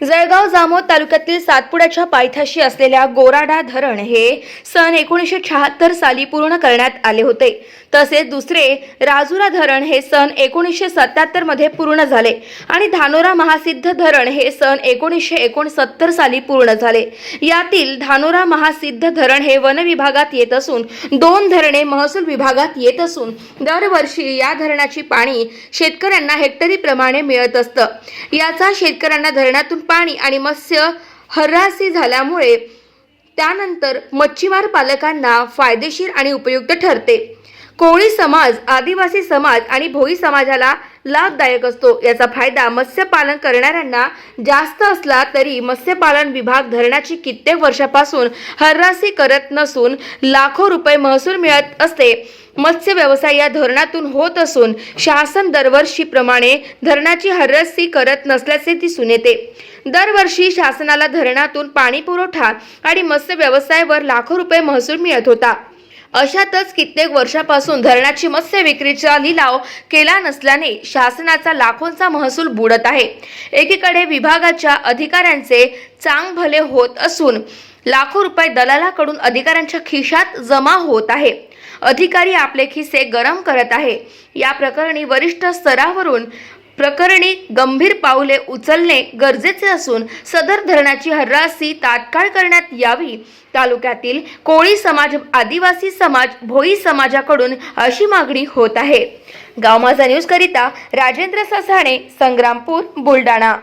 जळगाव जामोद तालुक्यातील सातपुड्याच्या पायथ्याशी असलेल्या गोराडा धरण हे सन एकोणीसशे शहात्तर साली पूर्ण करण्यात आले होते. तसेच दुसरे राजुरा धरण हे सन एकोणीसशे सत्याहत्तरमध्ये पूर्ण झाले आणि धानोरा महासिद्ध धरण हे सन एकोणीसशे एकोणसत्तर साली पूर्ण झाले. यातील धानोरा महासिद्ध धरण हे वन विभागात येत असून दोन धरणे महसूल विभागात येत असून दरवर्षी या धरणाची पाणी शेतकऱ्यांना हेक्टरी प्रमाणे मिळत असतं. याचा शेतकऱ्यांना धरणातून पाणी आणि मत्स्य हर्रासी झाल्यामुळे त्यानंतर मच्छीमार पालकांना फायदेशीर आणि उपयुक्त ठरते. कोळी समाज आदिवासी समाज आणि भोई समाजाला लाभदायक असतो. याचा फायदा मत्स्यपालन करणाऱ्यांना जास्त असला तरी मत्स्यपालन विभाग धरणाची कित्येक वर्षापासून हर्रासी करत नसून लाखो रुपये महसूल मिळत असते. मत्स्य व्यवसाय या धरणातून होत असून शासन दरवर्षीप्रमाणे धरणाची हर्रसी करत नसल्याचे दिसून येते. दरवर्षी शासनाला धरणातून पाणी पुरवठा आणि मत्स्य व्यवसायावर लाखो रुपये महसूल मिळत होता. अशातच कित्येक वर्षापासून धरणाची मत्स्य विक्रीचा लिलाव केला नसल्याने शासनाचा लाखोंचा महसूल बुडत आहे. एकीकडे विभागाच्या अधिकाऱ्यांचे चांग भले होत असून लाखो रुपये दलालाकडून अधिकाऱ्यांच्या खिशात जमा होत आहे. अधिकारी आपले खिसे गरम करत आहे. या प्रकरणी वरिष्ठ स्तरावरून प्रकरणी गंभीर पाऊले उचलणे गरजेचे असून सदर धरणाची हर्रासी तात्काळ करण्यात यावी. तालुक्यातील कोळी समाज आदिवासी समाज भोई समाजाकडून अशी मागणी होत आहे. गाव माझा न्यूज करिता राजेंद्र ससाणे संग्रामपूर बुलढाणा.